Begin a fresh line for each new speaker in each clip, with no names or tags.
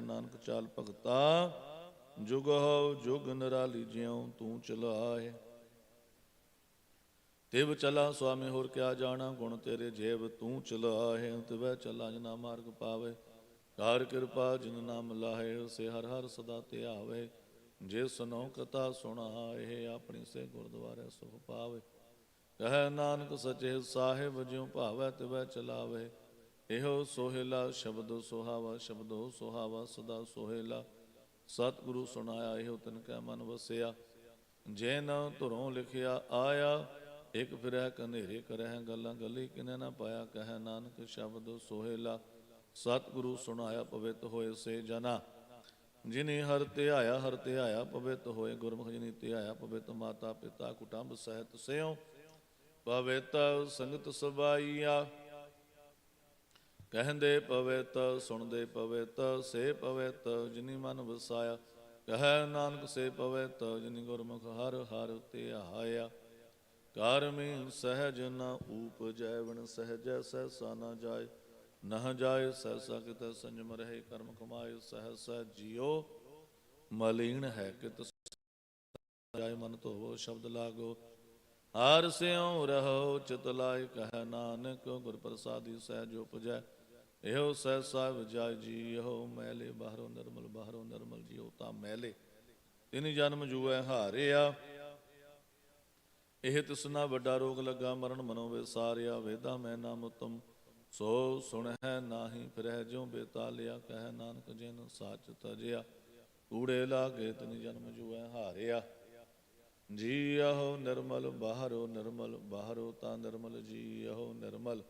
ਨਾਨਕ ਚਾਲ ਭਗਤਾ, ਜੁਗ ਹੋ ਜੁਗ ਨਰਾਲੀ ਜਿਉ ਤੂੰ ਚਲਾਏ। ਤਿਵ ਚਲਾ ਸੁਆਮੀ, ਹੋਰ ਕਿਆ ਜਾਣਾ, ਗੁਣ ਤੇਰੇ ਜੇਬ ਤੂੰ ਚਲਾਏ। ਤਿਵੈ ਚਲਾ ਜਨਾ ਮਾਰਗ ਪਾਵੇ ਕਾਰ ਕਿਰਪਾ ਜਿਨ ਨਾਮ ਲਾਹੇ ਸੇ ਹਰ ਹਰ ਸਦਾ ਤੇ ਆਵੇ। ਜੇ ਸੁਨੋ ਕਥਾ ਸੁਣਾਏ, ਆਪਣੀ ਸੇ ਗੁਰਦੁਆਰੇ ਸੁਖ ਪਾਵੇ। ਕਹੈ ਨਾਨਕ ਸਚੇ ਸਾਹਿਬ, ਜਿਉ ਭਾਵੈ ਤਿਵੈ ਚਲਾਵੇ। ਇਹੋ ਸੋਹਿਲਾ ਸ਼ਬਦ ਸੁਹਾਵਾ, ਸ਼ਬਦੋ ਸੁਹਾਵਾ, ਸਦਾ ਸੋਹਿਲਾ। ਸਤਿਗੁਰੂ ਸੁਣਾਇਆ, ਇਹੋ ਤਿਨ ਕੈ ਮਨ ਵਸਿਆ। ਜੇ ਨ ਧੁਰੋਂ ਲਿਖਿਆ, ਆਇਆ, ਇਕ ਫਿਰੈ ਕਨੇਰੇ ਕਰਹਿ ਗੱਲਾਂ, ਗੱਲੀ ਕਿਨੇ ਨਾ ਪਾਇਆ, ਕਹੈ ਨਾਨਕ ਸ਼ਬਦ ਸੋਹਿਲਾ। ਸਤਿਗੁਰੂ ਸੁਣਾਇਆ, ਪਵਿੱਤ ਹੋਏ ਸੇ ਜਨਾ। ਜਿਨੇ ਹਰ ਧਿਆਇਆ ਹਰ ਧਿਆਇਆ, ਪਵਿੱਤ ਹੋਏ ਗੁਰਮੁਖ, ਜਿਨੀ ਧਿਆਇਆ, ਪਵਿੱਤ ਮਾਤਾ, ਪਿਤਾ, ਕੁਟੰਬ, ਸਹਿਤ ਸਿਓ ਪਵਿੱਤ ਸੰਗਤ ਸਬਾਈਆ ਕਹਿੰਦੇ ਪਵਿੱਤ ਸੁਣਦੇ ਪਵਿੱਤ ਸੇ ਪਵਿੱਤ ਜਿਨੀ ਮਨ ਵਸਾਇਆ। ਕਹੈ ਨਾਨਕ, ਸੇ ਪਵਿੱਤ ਜਿਨੀ ਗੁਰਮੁਖ ਹਰ ਹਰ ਧਿਆਇਆ ਕਰਮੀ ਸਹਿਜ ਨ ਊਪਜੈ ਵਣ ਸਹਿਜੈ, ਸਹਿਸਾ ਨ ਜਾਏ। ਨਹ ਜਾਏ, ਸਹਿਸਾ ਕਿਤੈ ਸੰਜਮ ਰਹੇ, ਕਰਮ ਕਮਾਏ, ਸਹਿਸਾ ਜਿਉ ਮਲੀਨ ਹੈ ਕਿਤ ਜਾਏ, ਮਨ ਧੋਵੋ, ਸ਼ਬਦ ਲਾਗੋ। ਹਰ ਸਿਉ ਰਹੋ, ਚਿਤ ਲਾਇ ਕਹੈ ਨਾਨਕ ਗੁਰ ਪ੍ਰਸਾਦੀ ਸਹਿਜ ਉਪਜੈ। ਇਹੋ ਸਹਿ ਵਿਜਾਇ ਜੀ ਇਹੋ ਮੈਲੇ ਬਾਹਰੋਂ ਨਿਰਮਲ ਬਾਹਰੋਂ ਨਿਰਮਲ ਜੀਉ ਤਾਂ ਮੈਲੇ। ਤਿਨ ਜਨਮ ਜੂਐ ਹਾਰਿਆ। ਇਹ ਤਿਸਨਾ ਵੱਡਾ ਰੋਗ ਲੱਗਾ, ਮਰਨ ਮਨੋ ਵਿਸਾਰਿਆ ਵੇਦਾ ਮੈਂ ਨਾਮ ਉਤਮ। ਸੋ ਸੁਣਹਿ ਨਾਹੀ ਫਿਰਹਿ, ਜਿਉ ਬੇਤਾਲਿਆ, ਕਹਿ ਨਾਨਕ ਜਿਨ ਸੱਚ ਤਜਿਆ। ਕੂੜੇ ਲਾਗੇ ਤਿਨ ਜਨਮ ਜੂਐ ਹਾਰਿਆ। ਜੀ ਆਹੋ ਨਿਰਮਲ, ਬਾਹਰੋ ਨਿਰਮਲ, ਬਾਹਰੋ ਤਾਂ ਨਿਰਮਲ ਜੀ ਆਹੋ ਨਿਰਮਲ।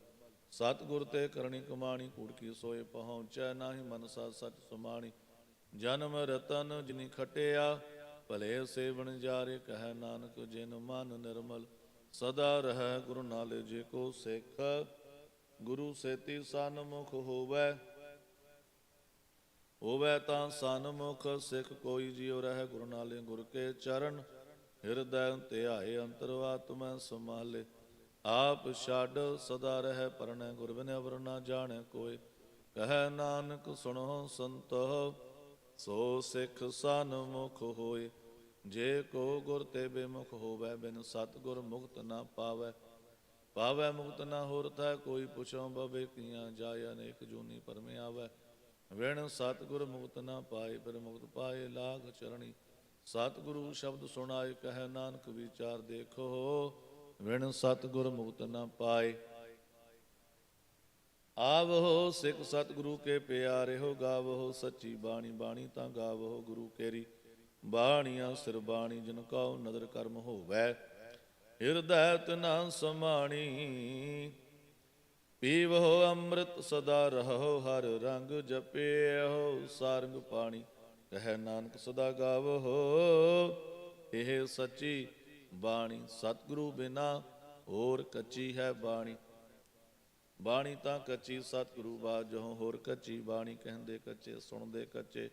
ਸਤਿਗੁਰ ਤੇ ਕਰਨੀ ਕਮਾਣੀ, ਕੂੜ ਕੀ ਸੋਏ ਪਹੁੰਚੈ ਨਾਹੀ ਮਨਸਾ ਸਚ ਸੁਮਾਣੀ। ਜਨਮ ਰਤਨ ਜਿਨੀ ਖਟਿਆ, ਭਲੇ ਸੇਵਨ ਜਾਰੇ ਕਹਿ ਨਾਨਕ ਜਿਨ ਮਨ ਨਿਰਮਲ। ਸਦਾ ਰਹਿ ਗੁਰੂ ਨਾਲੇ ਜੇ ਕੋ ਸਿੱਖ, ਗੁਰੂ ਸੇਤੀ ਸਨਮੁਖ ਹੋਵੇ। ਹੋਵੇ ਤਾਂ ਸਨਮੁਖ, ਸਿੱਖ ਕੋਈ ਜਿਉ ਰਹਿ ਗੁਰੂ ਨਾਲੇ ਗੁਰ ਕੇ ਚਰਨ। ਹਿਰਦੈ ਧਿਆਏ ਅੰਤਰਆਤਮੈ ਸਮਾਲੇ ਆਪ ਛੱਡ ਸਦਾ ਰਹਿ ਪਰਣੈ ਗੁਰ ਬਿਨ ਅਵਰ ਨਾ ਜਾਣੈ ਕੋਇ ਕਹੈ ਨਾਨਕ, ਸੁਣੋ ਸੰਤੋ, ਸੋ ਸਿੱਖ ਸਨਮੁਖ ਹੋਏ। ਜੇ ਕੋ ਗੁਰ ਤੇ ਬੇਮੁਖ ਹੋਵੇ, ਬਿਨ ਸਤਗੁਰ ਮੁਕਤ ਨਾ ਪਾਵੇ। ਪਾਵੇ ਮੁਕਤ ਨਾ ਹੋਰ ਤਾ, ਕੋਈ ਪੁਛੋ ਬਵੇ ਕੀਆਂ ਜਾਇ ਅਨੇਕ ਜੂਨੀ ਪਰਮੇ ਆਵੇ। ਵਿਣ ਸਤਗੁਰ ਮੁਕਤ ਨਾ ਪਾਏ ਪਰ ਮੁਕਤ ਪਾਏ ਲਾਗ ਚਰਣੀ। ਸਤਿਗੁਰੂ ਸ਼ਬਦ ਸੁਣਾਏ, ਕਹੈ ਨਾਨਕ, ਵਿਚਾਰ ਦੇਖੋ। ਵਿਣ ਸਤਿਗੁਰ ਮੁਕਤ ਨਾ ਪਾਏ। ਆਵੋ ਸਿੱਖ ਸਤਿਗੁਰੂ ਕੇ ਪਿਆਰੇ ਹੋ ਸੱਚੀ ਬਾਣੀ ਬਾਣੀ ਤਾਂ ਗਾਵੋ ਗੁਰੂ ਕੇਰੀ। ਬਾਣੀਆਂ ਸਿਰ ਬਾਣੀ, ਜਿਨ ਕਉ ਨਦਰ ਕਰਮ ਹੋਵੈ। ਹਿਰਦੈ ਤਨਾ ਸਮਾਣੀ ਪੀਵੋ ਅੰਮ੍ਰਿਤ ਸਦਾ ਰਹੋ, ਹਰ ਰੰਗ ਜਪਿਓ ਸਾਰੰਗ ਪਾਣੀ। ਕਹਿ ਨਾਨਕ ਸਦਾ ਗਾਵੋ ਇਹ ਸੱਚੀ ਬਾਣੀ, ਸਤਿਗੁਰੂ ਬਿਨਾ ਹੋਰ ਕੱਚੀ ਹੈ ਬਾਣੀ। ਬਾਣੀ ਤਾਂ ਕੱਚੀ, ਸਤਿਗੁਰੂ ਬਾਝੋਂ ਹੋਰ ਕੱਚੀ। ਬਾਣੀ ਕਹਿੰਦੇ ਕੱਚੇ, ਸੁਣਦੇ ਕੱਚੇ।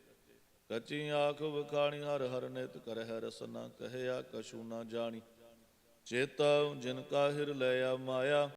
ਕੱਚੀ ਆਖ ਵਿਖਾਣੀ, ਹਰ ਹਰ ਨਿਤ ਕਰਹਿ ਰਸਨਾ, ਕਹਿਆ ਕਛੂ ਨਾ ਜਾਣੀ। ਚੇਤਾ ਜਿਨ ਕਾ ਹਿਰ ਲਿਆ ਮਾਇਆ